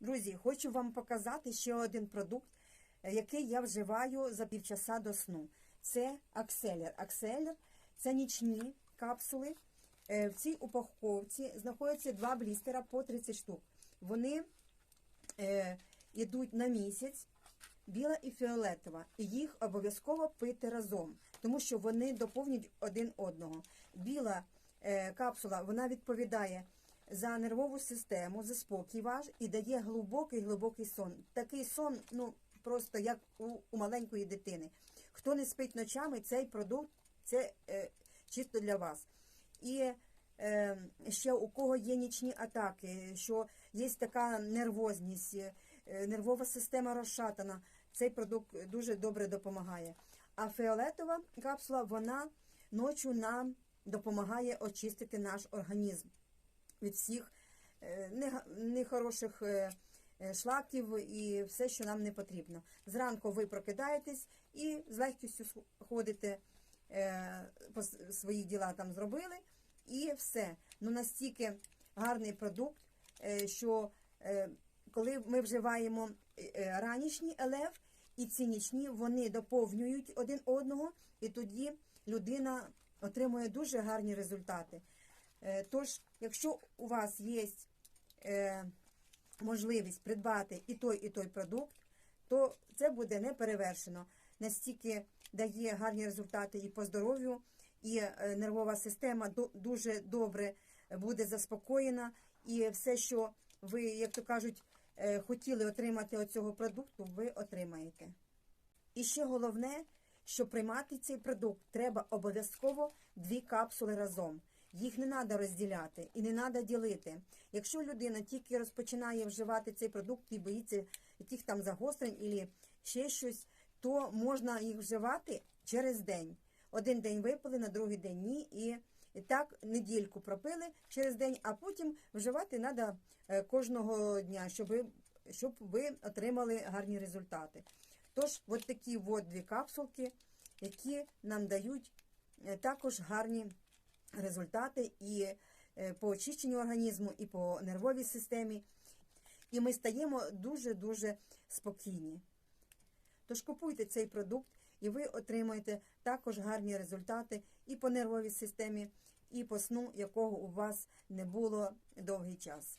Друзі, хочу вам показати ще один продукт, е, який я вживаю за півчаса до сну. Це акселер. Акселер це нічні капсули. Е, В цій упаковці знаходяться два блістера по 30 штук. Вони е, йдуть на місяць, біла і фіолетова. І їх обов'язково пити разом, тому що вони доповнюють один одного. Біла капсула вона відповідає за нервову систему, за спокій ваш і дає глибокий глибокий сон. Такий сон, ну просто як у, у маленької дитини. Хто не спить ночами, цей продукт це е, чисто для вас. І е, ще у кого є нічні атаки, що є така нервозність, е, нервова система розшатана, цей продукт дуже добре допомагає. А фіолетова капсула вона ночі нам допомагає очистити наш організм від всіх е, нехороших е, е, шлаків і все, що нам не потрібно. Зранку ви прокидаєтесь і з легкістю ходите, по свої діла там зробили, і все. Ну настільки гарний продукт, що коли ми вживаємо ранішній елев і ці нічні, вони доповнюють один одного, і тоді людина отримує дуже гарні результати. Е, Тож, якщо у вас є е, можливість придбати і той, і той продукт, то це буде не перевершено. Настільки дає гарні результати і по здоров'ю, і е, нервова система дуже добре буде заспокоєна, і все, що ви, як то кажуть, хотіли отримати від цього продукту, ви отримаєте. І ще головне, що приймати цей продукт треба обов'язково дві капсули разом. Їх не треба розділяти і не треба ділити. Якщо людина тільки розпочинає вживати цей продукт і боїться яких там загострень або ще щось, то можна їх вживати через день. Один день випили, на другий день ні. І так недільку пропили через день, а потім вживати треба кожного дня, щоб ви, щоб ви отримали гарні результати. Тож, от такі от дві капсулки, які нам дають е, також гарні результати і е, по очищенню організму, і по нервовій системі. І ми стаємо дуже-дуже спокійні. Тож купуйте цей продукт, і ви отримаєте також гарні результати і по нервовій системі, і по сну, якого у вас не було довгий час.